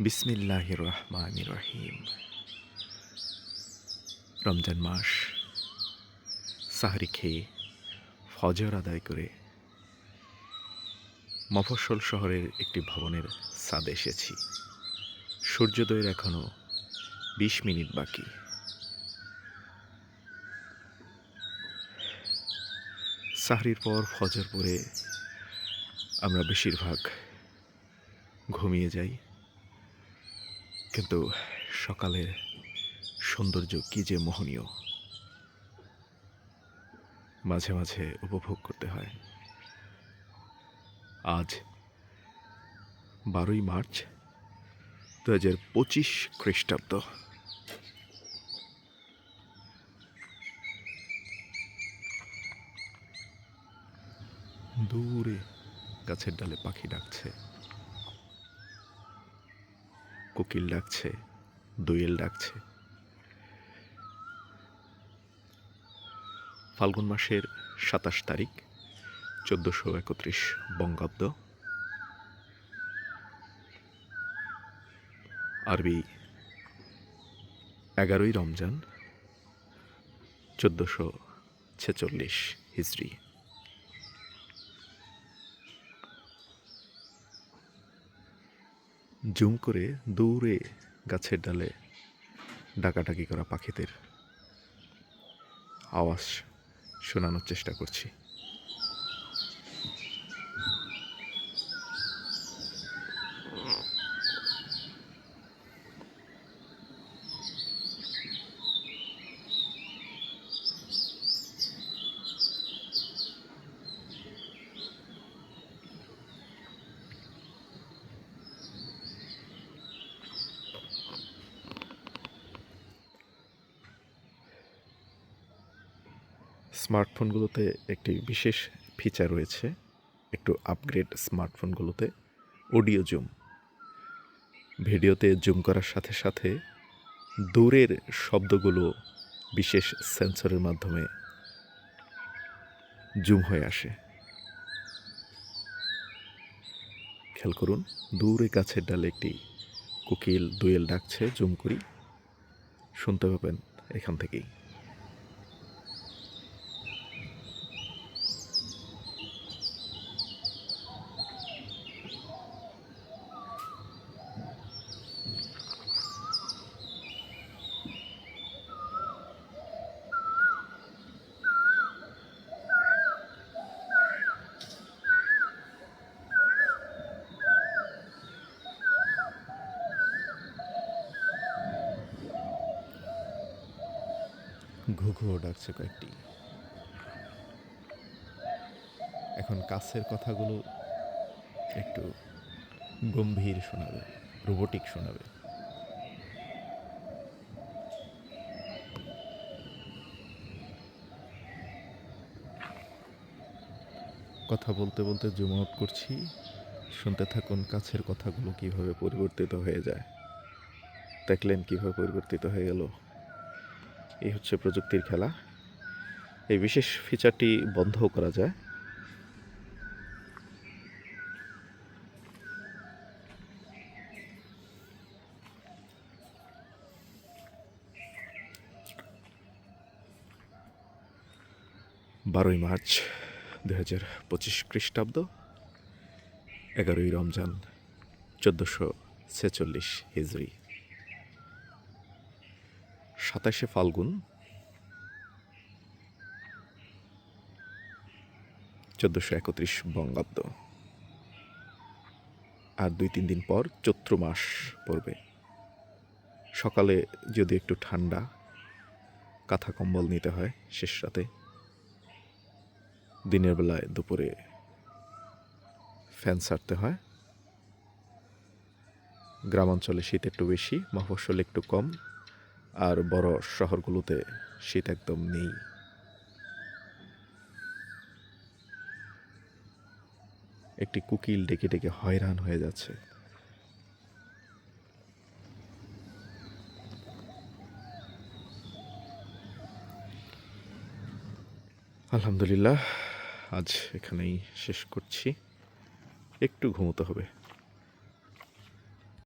বিসমিল্লাহ রহমান রহিম রমজান মাস, সাহারি খেয়ে ফজর আদায় করে মফস্বল শহরের একটি ভবনের ছাদে এসেছি। সূর্যোদয়ের এখনও বিশ মিনিট বাকি। সাহরির পর ফজর পরে আমরা বেশিরভাগ ঘুমিয়ে যাই। কিন্তু সকালের সৌন্দর্য কি যে মোহনীয়। মাঝে মাঝে উপভোগ করতে হয়। আজ বারোই মার্চ দু হাজার পঁচিশ খ্রিস্টাব্দ। দূরে গাছের ডালে পাখি ডাকছে। কোকিল ডাকছে, দোয়েল ডাকছে। ফাল্গুন মাসের সাতাশ তারিখ, চোদ্দোশো একত্রিশ বঙ্গাব্দ। আরবি, এগারোই রমজান, চোদ্দোশো ছেচল্লিশ হিজড়ি জুম করে দৌড়ে গাছের ডালে ডাকাডাকি করা পাখিদের আওয়াজ শোনানোর চেষ্টা করছি। স্মার্টফোনগুলোতে একটি বিশেষ ফিচার রয়েছে। একটু আপগ্রেড স্মার্টফোনগুলোতে অডিও জুম ভিডিওতে জুম করার সাথে সাথে দূরের শব্দগুলো বিশেষ সেন্সরের মাধ্যমে জুম হয়ে আসে। খেয়াল করুন, দূরে গাছের ডালে একটি কোকিল দোয়েল ডাকছে জুম করি। শুনতে পাবেন এখান থেকেই। ঘুঘুও ডাকছে কয়েকটি। এখন কাছের কথাগুলো একটু গম্ভীর শোনাবে, রোবোটিক শোনাবে। কথা বলতে বলতে জুম আউট করছি। শুনতে থাকুন কাছের কথাগুলো কীভাবে পরিবর্তিত হয়ে যায়। দেখলেন কীভাবে পরিবর্তিত হয়ে গেল। এই হচ্ছে প্রযুক্তির খেলা। এই বিশেষ ফিচারটি বন্ধও করা যায়। বারোই মার্চ দু হাজার পঁচিশ খ্রিস্টাব্দ, এগারোই রমজান, চোদ্দোশো ছেচল্লিশ হিজড়ি। সাতাশে ফাল্গুন। চোদ্দোশো একত্রিশ বঙ্গাব্দ। আর দুই তিন দিন পর চৈত্র মাস পড়বে। সকালে যদি একটু ঠান্ডা, কাঁথা কম্বল নিতে হয় শেষ রাতে, দিনের বেলায় দুপুরে ফ্যান সারতে হয়। গ্রামাঞ্চলে শীত একটু বেশি, মফস্বল একটু কম আর বড় শহরগুলোতে শীত একদম নেই। একটি কুকিল ডেকে ডেকে হয়রান হয়ে যাচ্ছে। আলহামদুলিল্লাহ, আজ এখানেই শেষ করছি। একটু ঘুমোতে হবে।